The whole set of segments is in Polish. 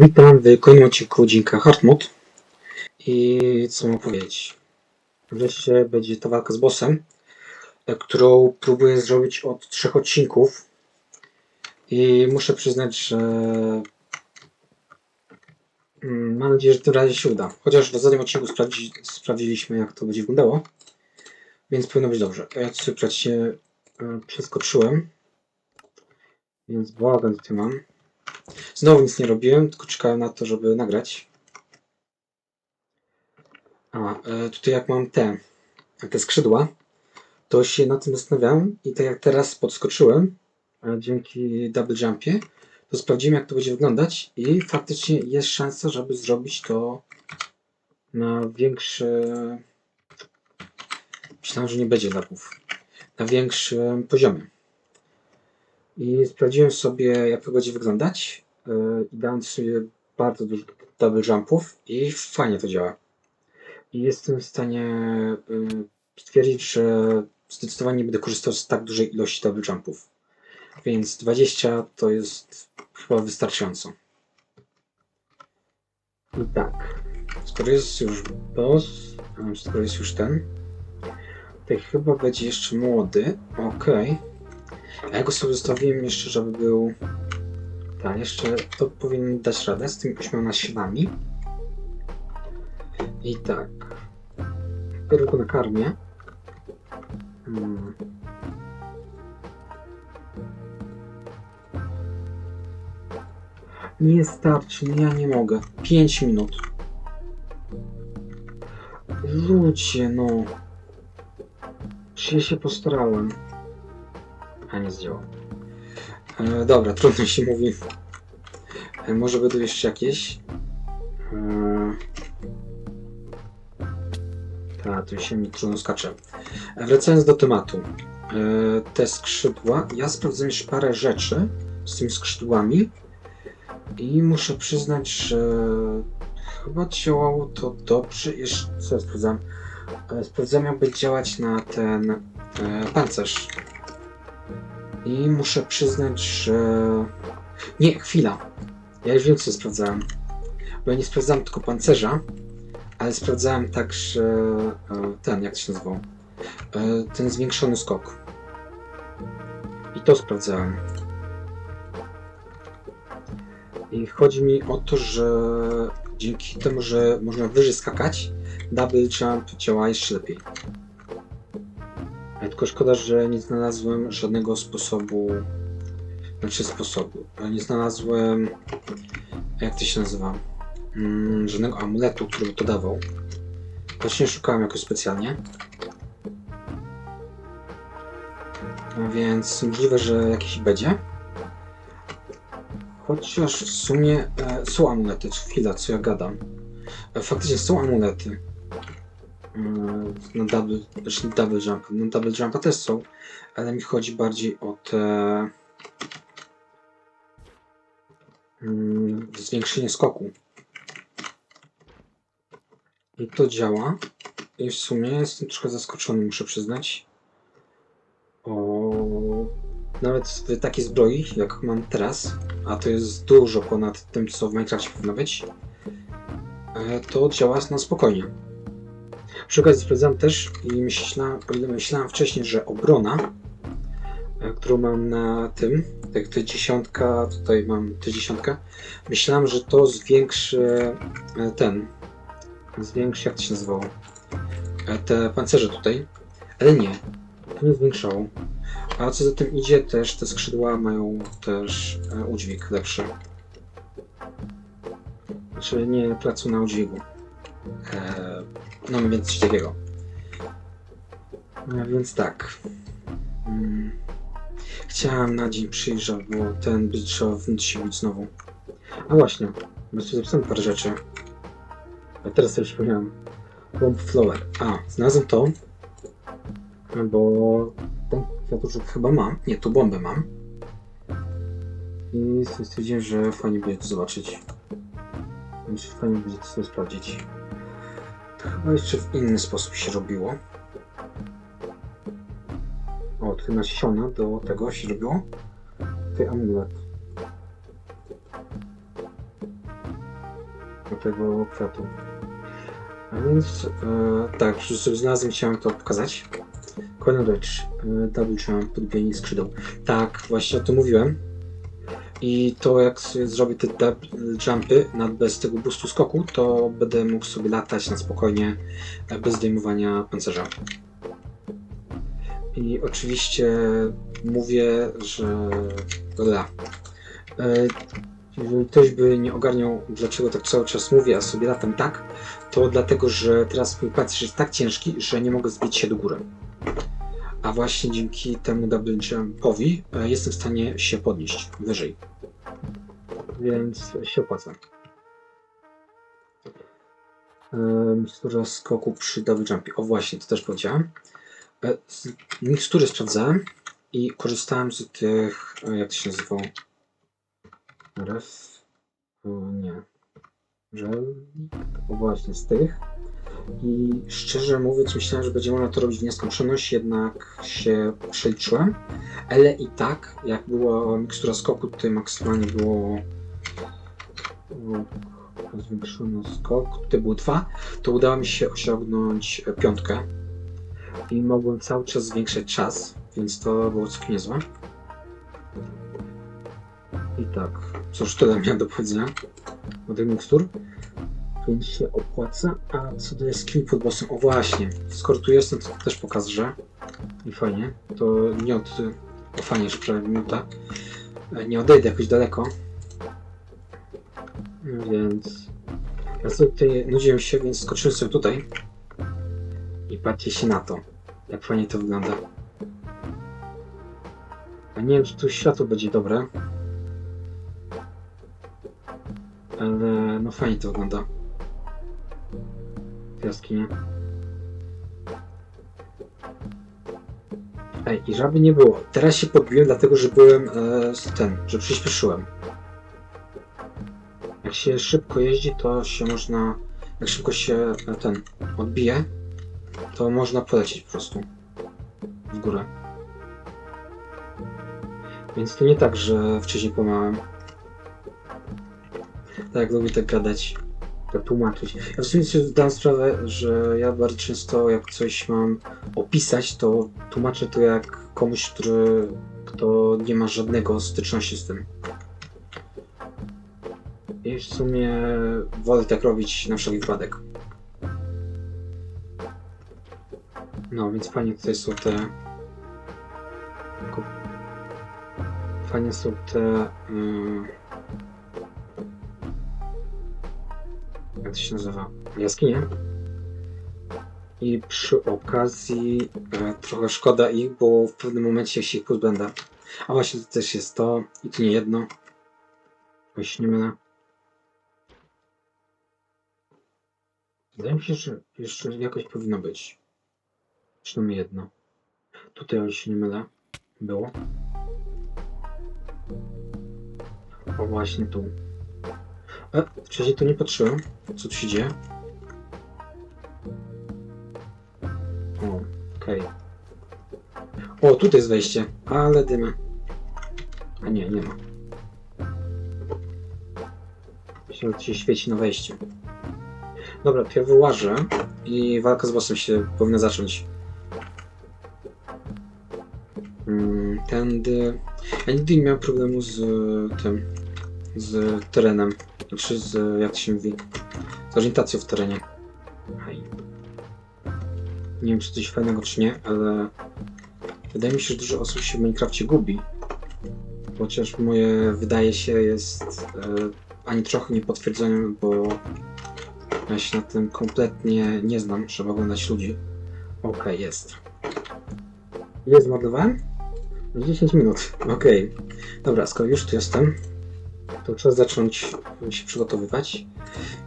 Witam w kolejnym odcinku Dzinka Hardmode. I co mam powiedzieć? Wreszcie będzie ta walka z bossem, e, którą próbuję zrobić od trzech odcinków. I muszę przyznać, że mm, mam nadzieję, że tym razem się uda. Chociaż w ostatnim odcinku sprawdzi, sprawdziliśmy, jak to będzie wyglądało. Więc powinno być dobrze. Ja sobie przecież przeskoczyłem. Więc bałagan tutaj mam. Znowu nic nie robiłem, tylko czekałem na to, żeby nagrać. A, e, tutaj jak mam te, te skrzydła, to się na tym zastanawiałem i tak jak teraz podskoczyłem, e, dzięki double jumpie, to sprawdziłem jak to będzie wyglądać i faktycznie jest szansa, żeby zrobić to na większe... Myślałem, że nie będzie lagów. Na większym poziomie. I sprawdziłem sobie, jak to będzie wyglądać. Yy, I dałem sobie bardzo dużo double jumpów i fajnie to działa. I jestem w stanie yy, stwierdzić, że zdecydowanie nie będę korzystał z tak dużej ilości double jumpów. Więc 20 to jest chyba wystarczająco. I tak, skoro jest już boss, skoro jest już ten, to chyba będzie jeszcze młody. Okej. A ja go sobie zostawiłem jeszcze, żeby był... Tak, jeszcze to powinien dać radę z tymi ośmioma siłami. I tak. Biorę go na karmię. Hmm. Nie starczy, no ja nie mogę. 5 minut. Ludzie, no. Czy ja się postarałem? Nie zdziałał. E, dobra, trudno się mówi. E, może będą jeszcze jakieś. E, tak, tu się mi trudno skacze. E, wracając do tematu. E, te skrzydła. Ja sprawdzam jeszcze parę rzeczy z tymi skrzydłami. I muszę przyznać, że chyba działało to dobrze. Jeszcze co ja sprawdzam? E, sprawdzam, jakby działać na ten e, pancerz. I muszę przyznać, że... Nie, chwila. Ja już wiem, co sprawdzałem. Bo ja nie sprawdzałem tylko pancerza, ale sprawdzałem także e, ten, jak to się nazywał? E, Ten zwiększony skok. I to sprawdzałem. I chodzi mi o to, że dzięki temu, że można wyżej skakać, double jump działa jeszcze lepiej. Tylko szkoda, że nie znalazłem żadnego sposobu, znaczy sposobu, nie znalazłem, jak to się nazywa, mm, żadnego amuletu, który by to dawał. Właśnie szukałem jakoś specjalnie. No więc możliwe, że jakiś będzie. Chociaż w sumie e, są amulety, chwila, co ja gadam. E, faktycznie są amulety. Mm, na double, znaczy double jump. Na double jumpa też są, ale mi chodzi bardziej o te mm, zwiększenie skoku. I to działa. I w sumie jestem troszkę zaskoczony, muszę przyznać. O, nawet w takiej zbroi, jak mam teraz, a to jest dużo ponad tym, co w Minecrafcie powinno być, e, to działa na spokojnie. Przy okazji sprawdzam też i myślałem, myślałem wcześniej, że obrona, e, którą mam na tym, tak to dziesiątka, tutaj mam tę dziesiątkę, myślałem, że to zwiększy e, ten, zwiększy, jak to się nazywało, E, te pancerze tutaj, ale nie, to nie zwiększało. A co za tym idzie, też te skrzydła mają też udźwig lepszy. Znaczy nie pracują na udźwigu. E, no więc coś takiego. No więc tak. Mm. Chciałem na dzień przyjrzeć, bo ten by trzeba wrócić znowu. A właśnie, bo tu zapisałem parę rzeczy. A teraz sobie przypomniałem. Bomb Flower. A, znalazłem to. Bo ten kwiatuszek chyba mam. Nie, tu bombę mam. I stwierdziłem, że fajnie będzie to zobaczyć. Więc fajnie będzie to sobie sprawdzić. To chyba jeszcze w inny sposób się robiło. O, tutaj nasiona do tego się robiło. Tutaj amulet. do tego kwiatu. A więc e, tak, już znalazłem, chciałem to pokazać. Kolejna rzecz, e, double jump, podbijanie skrzydeł. Tak, właśnie o tym mówiłem. I to jak sobie zrobię te jumpy nad, bez tego boostu skoku, to będę mógł sobie latać na spokojnie, e, bez zdejmowania pancerza. I oczywiście mówię, że... Dobra. E, jeżeli ktoś by nie ogarniał, dlaczego tak cały czas mówię, a sobie latam tak, to dlatego, że teraz mój pancerz jest tak ciężki, że nie mogę zbić się do góry. A właśnie dzięki temu jumpowi e, jestem w stanie się podnieść wyżej. Więc się opłaca. E, Mikstura skoku przy double jumpie. O właśnie, to też powiedziałem. E, Mikstury sprawdzałem i korzystałem z tych, jak to się nazywało? Ref... o, Nie. Żel... O właśnie, z tych. I szczerze mówiąc, myślałem, że będzie można to robić w nieskończoność, jednak się przeliczyłem. Ale i tak, jak była mikstura skoku, tutaj maksymalnie było zwiększony skok, tutaj było dwa, to udało mi się osiągnąć piątkę. I mogłem cały czas zwiększać czas, więc to było całkiem niezłe. I tak, cóż tyle miałem do powiedzenia o tych mikstur więc się opłaca. A co do jaskini pod bossem, o właśnie, skoro tu jestem, to też pokażę. I fajnie, to nie od... O fajnie, że prawie minuta. E, Nie odejdę jakoś daleko. Więc... Ja sobie tutaj nudziłem się, więc skoczyłem sobie tutaj. I patrzcie się na to, jak fajnie to wygląda. A nie wiem, czy tu światło będzie dobre. Ale no fajnie to wygląda jaskinie. Ej, i żaby nie było. Teraz się podbiłem, dlatego że byłem e, ten, że przyspieszyłem. Jak się szybko jeździ, to się można. Jak szybko się e, ten odbije, to można polecieć po prostu w górę. Więc to nie tak, że wcześniej pomałem. Tak lubię tak gadać tak tłumaczyć. Ja w sumie sobie zdałem sprawę, że ja bardzo często jak coś mam opisać, to tłumaczę to jak komuś, który kto nie ma żadnego styczności z tym. I w sumie wolę tak robić na wszelki wypadek. No, więc fajnie tutaj są te... Fajnie są te... Yy... jak to się nazywa, jaskinie. I przy okazji e, trochę szkoda ich, bo w pewnym momencie się ich pozbędę. A właśnie to też jest to, i to nie jedno. Się nie mylę. Wydaje mi się, że jeszcze jakoś powinno być. Przynajmniej jedno. Tutaj, się nie mylę, było. O właśnie tu. E, wcześniej tu nie patrzyłem, co tu się dzieje. O, okej. O, tutaj jest wejście, ale dymy. A nie, nie ma. Się, się świeci na wejście. Dobra, to ja wyłażę i walka z bossem się powinna zacząć. Mm, tędy... Ja nigdy nie miałem problemu z tym, z terenem. Znaczy z, jak się mówi, z orientacją w terenie. Nie wiem, czy coś fajnego, czy nie, ale wydaje mi się, że dużo osób się w Minecrafcie gubi. Chociaż moje, wydaje się, jest e, ani trochę niepotwierdzeniem, bo ja się na tym kompletnie nie znam, trzeba oglądać ludzi. Okej, jest. Ile zmarnowałem? 10 minut, okej. Dobra, skoro już tu jestem, to trzeba zacząć się przygotowywać.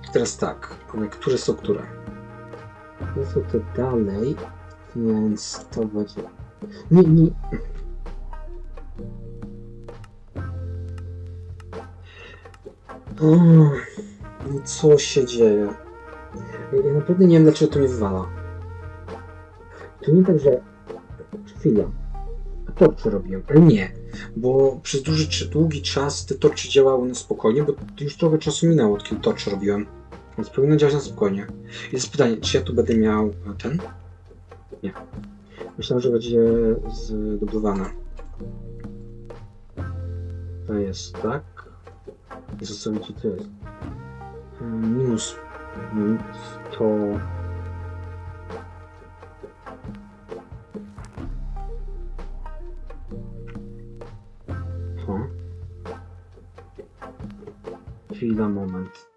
I teraz tak, które są które? To są te dalej, więc to będzie... Nie, nie... No co się dzieje? Ja naprawdę nie wiem, dlaczego to mnie wywala. To nie tak, że... Chwila. Robiłem, ale nie bo przez duży, długi czas te torcze działały na spokojnie, bo już trochę czasu minęło, od kiedy torcze robiłem. Więc powinno działać na spokojnie. Jest pytanie, czy ja tu będę miał ten? Nie. Myślałem, że będzie zdobywana. To jest tak. Co to jest? Mm, Minus minus. To. Chwila, moment.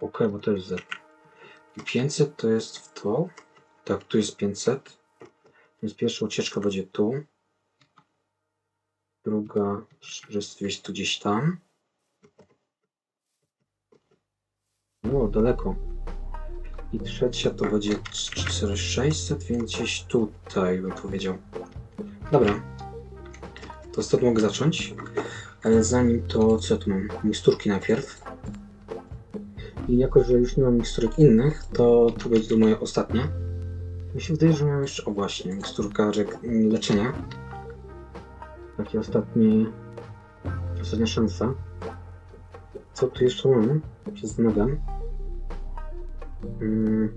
Ok, bo to jest Z. I 500 to jest w to. Tak, tu jest 500. Więc pierwsza ucieczka będzie tu. Druga jest tu gdzieś tam. O, daleko. I trzecia to będzie 4600, więc gdzieś tutaj bym powiedział. Dobra. To stąd mogę zacząć. Ale zanim to, co tu mam? Miksturki najpierw. I jako, że już nie mam miksturek innych, to to będzie to moje ostatnie. Mi się wydaje, że mam jeszcze, o właśnie, miksturka re- leczenia. Takie ostatnie, ostatnia szansa. Co tu jeszcze mam? Się zastanawiam. Mm.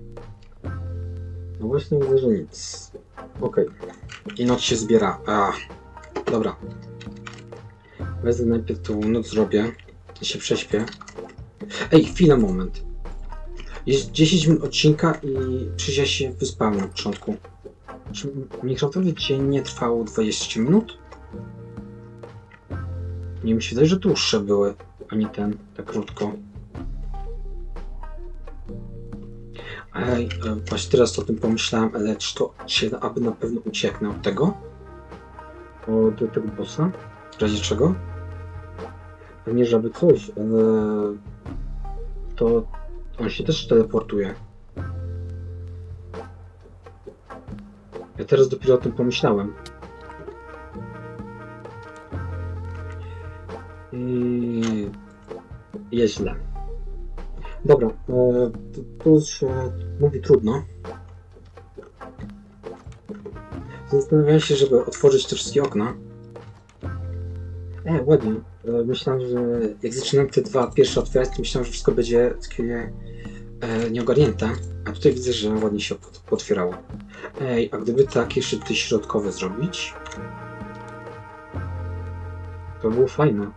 No właśnie widzę, że nic. Okej. I noc się zbiera. A, dobra. Wezmę najpierw tą noc zrobię. Się prześpię. Ej, chwilę, moment. Jest 10 minut odcinka i przecież ja się wyspałem na początku. Czy Minecraftowy dzień nie trwał 20 minut? Nie mi się wydaje, że dłuższe były, a nie ten, tak krótko. Ej, e, właśnie teraz o tym pomyślałem, ale czy to się aby na pewno ucieknę od tego? Od tego bossa? W razie czego? Nie żeby coś, ale to on się też teleportuje. Ja teraz dopiero o tym pomyślałem. I jest źle. Dobra, e, to się mówi trudno. Zastanawiałem się, żeby otworzyć te wszystkie okna. E, ładnie. Myślałem, że jak zaczynam te dwa pierwsze otwierać, to myślałem, że wszystko będzie takie e, nieogarnięte. A tutaj widzę, że ładnie się potwierało. Ej, a gdyby tak jeszcze środkowe zrobić, to było fajne.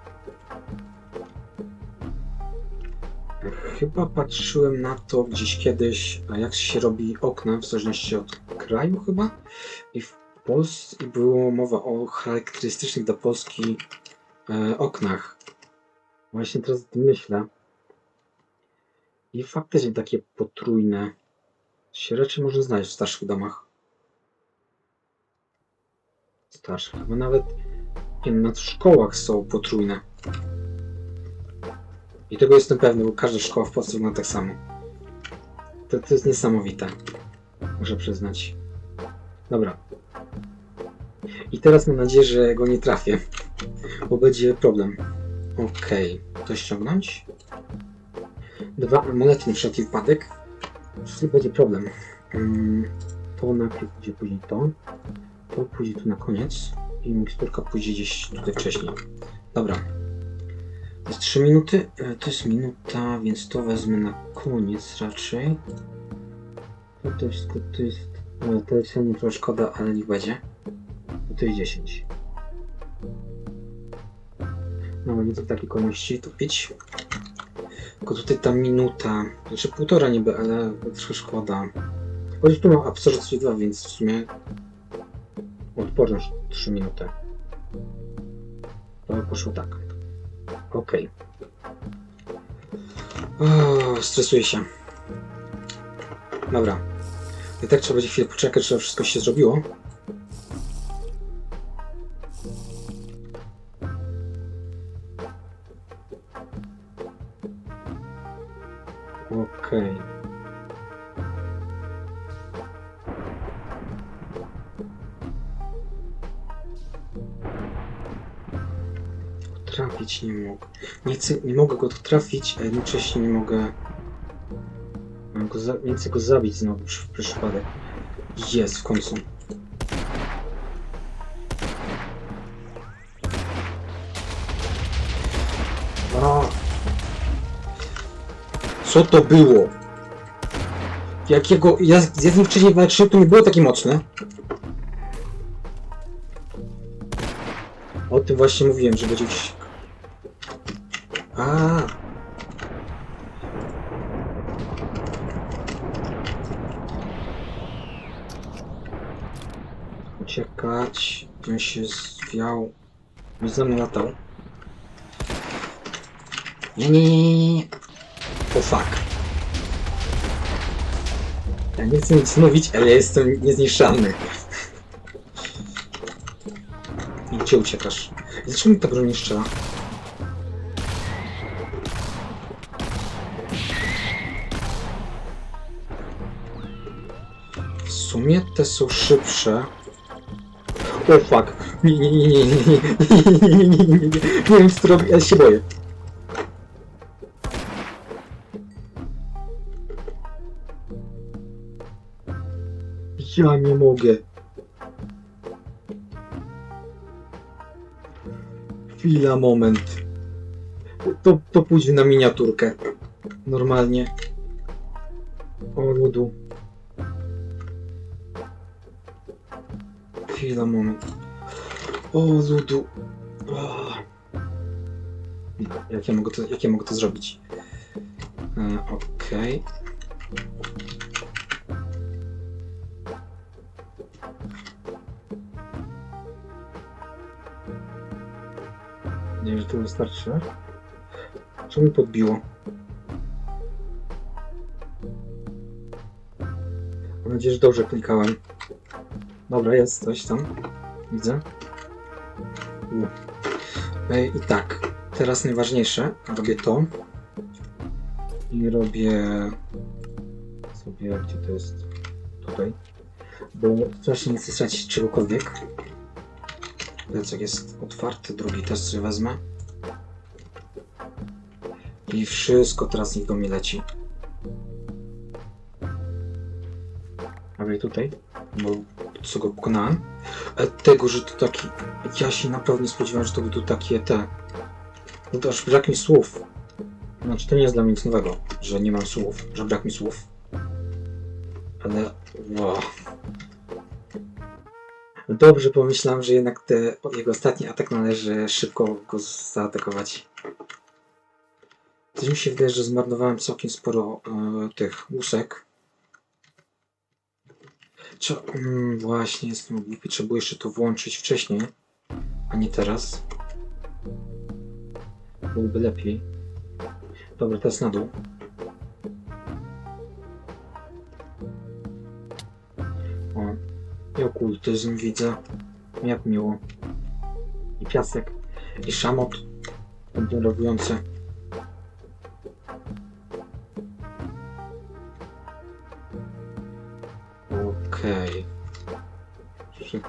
Chyba patrzyłem na to gdzieś kiedyś, jak się robi okna, w zależności od kraju chyba. I w Polsce było mowa o charakterystycznych dla Polski e, oknach. Właśnie teraz myślę. I faktycznie takie potrójne się raczej może znaleźć w starszych domach. Starszych, chyba nawet wiem, w szkołach są potrójne. I tego jestem pewny, bo każda szkoła w Polsce wygląda tak samo. To, to jest niesamowite. Muszę przyznać. Dobra. I teraz mam nadzieję, że go nie trafię, bo będzie problem. Okej, to ściągnąć. Dwa monety na wszelki wypadek. Czyli będzie problem. Mm, To najpierw pójdzie później to. To pójdzie tu na koniec. I miksturka pójdzie gdzieś tutaj wcześniej. Dobra. To jest 3 minuty. e, To jest minuta, więc to wezmę na koniec raczej. To, to jest, to jest e, to leczenie trochę szkoda, ale niech będzie. To jest 10. No nie to w takiej kolejności to pić. Tylko tutaj ta minuta, znaczy półtora niby, ale szkoda. Choć tu mam absorpcję 2, więc w sumie odporność 3 minuty. To poszło tak. Okej. Okay. Stresuję się. Dobra. I tak trzeba będzie chwilę poczekać, żeby wszystko się zrobiło. Okej. Trafić nie mogę. Nie, chcę, nie mogę go trafić, a jednocześnie nie mogę. Mam Go nie chcę go zabić znowu przy przypadek. Jest w końcu. Co to było? Jakiego... Ja z z nim wcześniej walczyłem, to nie było takie mocne. O tym właśnie mówiłem, że będzie gdzieś... A. Uciekać. On się zwiał. Nie za mną latał. Nie, nie, nie, nie. O fuck. Ja nie chcę nic mówić, ale jestem niezniszczalny. I gdzie uciekasz? Dlaczego mi ta broń nie strzela? W sumie te są szybsze. O fuck. Nie, nie, nie, nie, nie, nie, nie, nie, nie, nie, nie, nie, nie wiem co robię, ja się boję. Ja nie mogę. Chwila, moment. To, to pójdzie na miniaturkę. Normalnie. O ludu. Chwila, moment. O ludu. O. Jak ja mogę to, jak ja mogę to zrobić? E, Okej. Nie to wystarczy. Co mi podbiło? Mam nadzieję, że dobrze klikałem. Dobra, jest coś tam. Widzę. I tak, teraz najważniejsze. Robię to. I robię sobie, gdzie to jest? Tutaj. Bo strasznie nie chcę stracić czegokolwiek. Plecak jest otwarty, drugi też sobie wezmę. I wszystko teraz niech do mnie leci. Ale tutaj, bo co go pokonałem. E, tego, że to taki... Ja się naprawdę nie spodziewałem, że to będą takie te... No to aż brak mi słów. Znaczy to nie jest dla mnie nic nowego, że nie mam słów, że brak mi słów. Ale... Wow. Dobrze pomyślałem, że jednak te, jego ostatni atak należy szybko go zaatakować. Coś mi się wydaje, że zmarnowałem całkiem sporo e, tych łusek. Trze- mm, właśnie, jestem głupi, trzeba jeszcze to włączyć wcześniej, a nie teraz. Byłoby lepiej. Dobra, teraz na dół. O, i okultyzm widzę. Jak miło. I piasek. I szamot. Kontynuujący.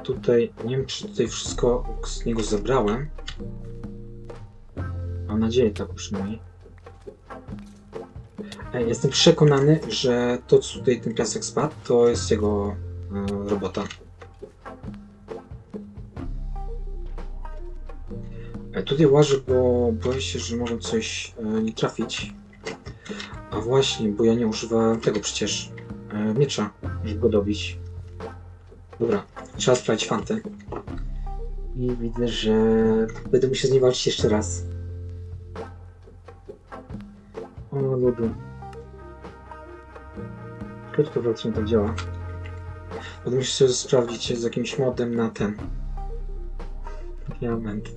Tutaj, nie wiem czy tutaj wszystko z niego zebrałem. Mam nadzieję tak przynajmniej. Ej, Jestem przekonany, że to co tutaj ten piasek spadł, to jest jego e, robota. E, Tutaj łażę, bo boję się, że mogę coś e, nie trafić. A właśnie, bo ja nie używałem tego przecież e, miecza, żeby go dobić. Dobra, trzeba sprawdzić fantę. I widzę, że będę musiał z nim walczyć jeszcze raz. O, ludu. Kiedy to działa? Będę musiał sprawdzić z jakimś modem na ten. Diament.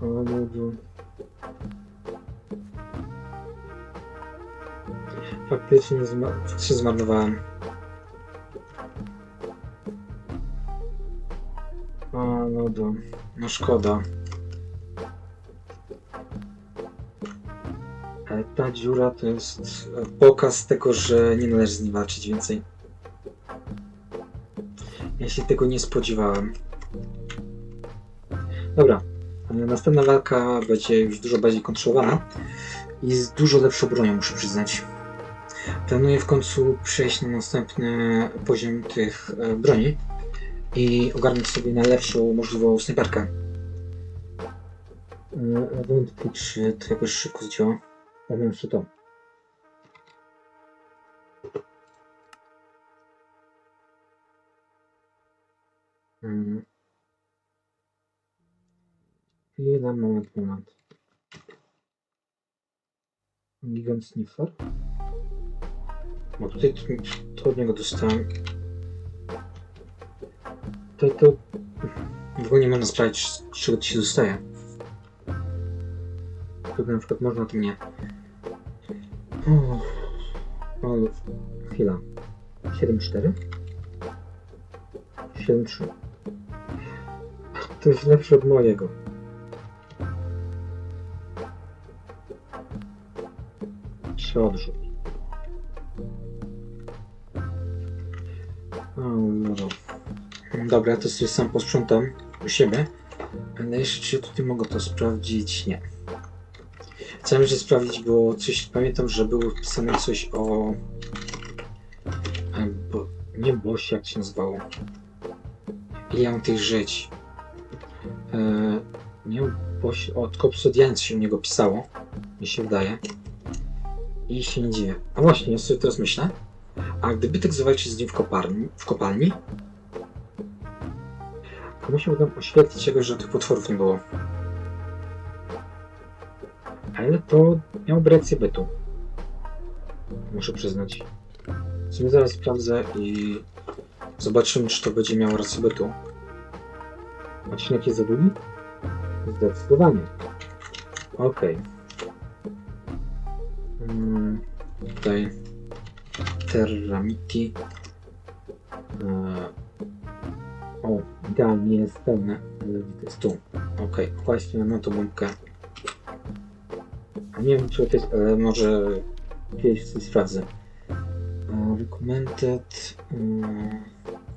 O, ludu. Faktycznie, zma- faktycznie zmarnowałem. No szkoda. Ale ta dziura to jest e, pokaz tego, że nie należy z nim walczyć więcej. Ja się tego nie spodziewałem. Dobra, e, następna walka będzie już dużo bardziej kontrolowana i z dużo lepszą bronią, muszę przyznać. Planuję w końcu przejść na następny poziom tych e, broni i ogarnąć sobie najlepszą możliwą snajperkę. E, Wątpię, czy to jakoś szybko zdziała. Mam jeszcze to. Mm. Chwila, moment, moment. Gigant Sniffer. Bo tutaj to, to od niego dostałem. To, to w ogóle nie można sprawdzić, z czego to się dostaje. Tylko na przykład można, to nie. O, o, chwila. 7-4? 7-3. To jest lepsze od mojego. Trzy odrzut. O, no. Dobra, ja to sobie sam posprzątam u siebie. Ale jeszcze tutaj mogę to sprawdzić? Nie. Chciałem jeszcze sprawdzić, bo coś pamiętam, że było wpisane coś o. Bo, nie Boś, jak się nazywało. Ile mam tych żyć? E, nie Boś, o, tylko się u niego pisało. Mi się wydaje. I się nie dziwię. A właśnie, ja sobie teraz myślę. A gdyby tak zawalczyć z nim w kopalni, w kopalni to musiałbym oświetlić jakoś, że tych potworów nie było. Ale to miałby rację bytu. Muszę przyznać. W sumie zaraz sprawdzę i zobaczymy, czy to będzie miało rację bytu. Odcinek jest za długi? Zdecydowanie. Okej. Mm, tutaj Terramiti. Eee, idealnie jest pełne, jest tu. Okej, właśnie mam tą bombkę. Nie wiem, czy to jest, ale może kiedyś coś sprawdzę. Recommended, e,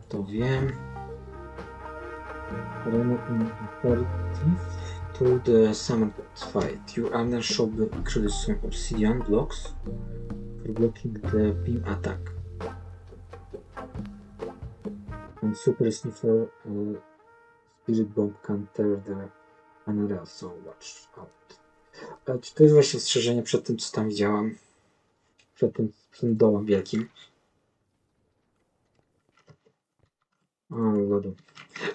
to wiem. Aperitif to the summit fight. Your armor should include some obsidian blocks for blocking the beam attack. Super Sniffer uh, Spirit Bomb counter the Anara, so watch out. A czy to jest właśnie strzeżenie przed tym, co tam widziałam? Przed tym, tym dołem wielkim. O, lodu.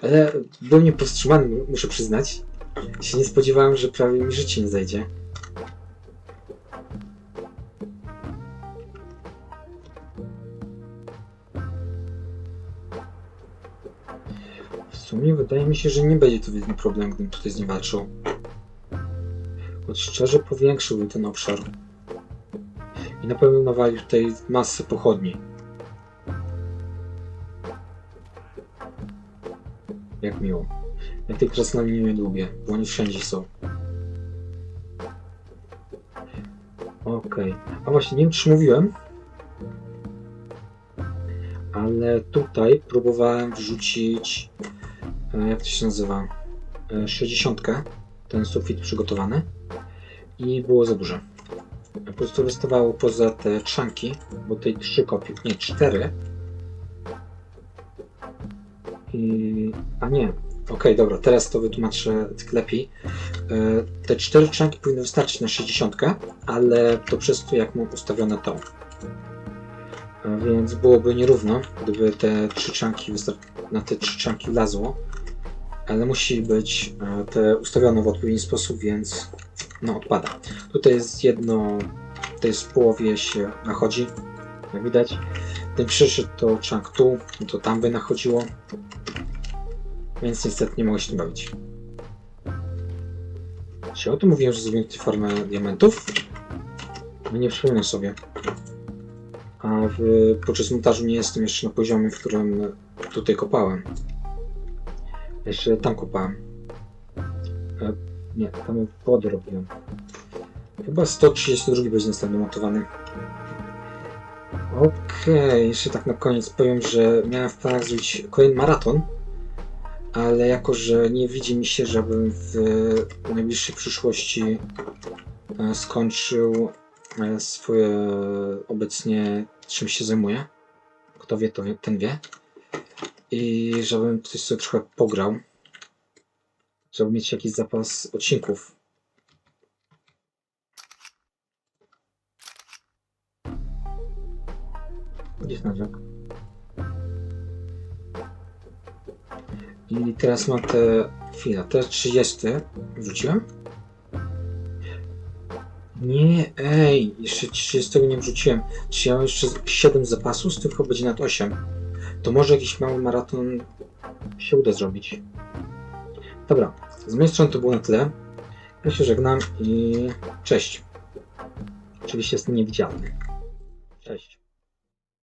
Ale byłem niepowstrzymany, muszę przyznać. Się nie spodziewałem, że prawie mi życie nie zajdzie. Sumie wydaje mi się, że nie będzie to wielki problem, gdybym tutaj z nim walczył. Choć szczerze powiększyłbym ten obszar. I na pewno nawalił tutaj masę pochodni. Jak miło. Jak te krasnali nie lubię, bo oni wszędzie są. Okej. A właśnie, nie wiem czy mówiłem, ale tutaj próbowałem wrzucić, jak to się nazywa, e, 60, ten sufit przygotowany i było za duże. Po prostu wystawało poza te trzanki, bo tej trzy kopii, nie, cztery. I... A nie, okej, dobra, teraz to wytłumaczę tak lepiej. E, Te cztery trzanki powinny wystarczyć na 60, ale to przez to, jak mam ustawione to. E, Więc byłoby nierówno, gdyby te trzy czanki na te trzy czanki wlazło. Ale musi być e, te ustawione w odpowiedni sposób, więc no odpada. Tutaj jest jedno, tutaj w połowie się nachodzi, jak widać. Ten przyszedł to chunk tu, to tam by nachodziło. Więc niestety nie mogę się tym bawić. Czy o tym mówiłem, że zrobiłem tutaj farmę diamentów? No nie przypomnę sobie. A w, podczas montażu nie jestem jeszcze na poziomie, w którym tutaj kopałem. Jeszcze tam kopałem. E, nie, tam wodę robiłem. Chyba 132 będzie następny montowany. Okej, jeszcze tak na koniec powiem, że miałem w planach zrobić kolejny maraton, ale jako, że nie widzi mi się, żebym w najbliższej przyszłości e, skończył e, swoje obecnie czym się zajmuję. Kto wie, to ten wie i żebym coś sobie trochę pograł, żeby mieć jakiś zapas odcinków. Gdzie jest narzek? I teraz mam te... chwila, te 30 wrzuciłem? Nie, ej, jeszcze 30 nie wrzuciłem. Czy ja mam jeszcze 7 zapasów, tylko będzie nad 8. To może jakiś mały maraton się uda zrobić. Dobra, z mojej to było na tyle. Ja się żegnam i cześć. Oczywiście jestem niewidzialny. Cześć.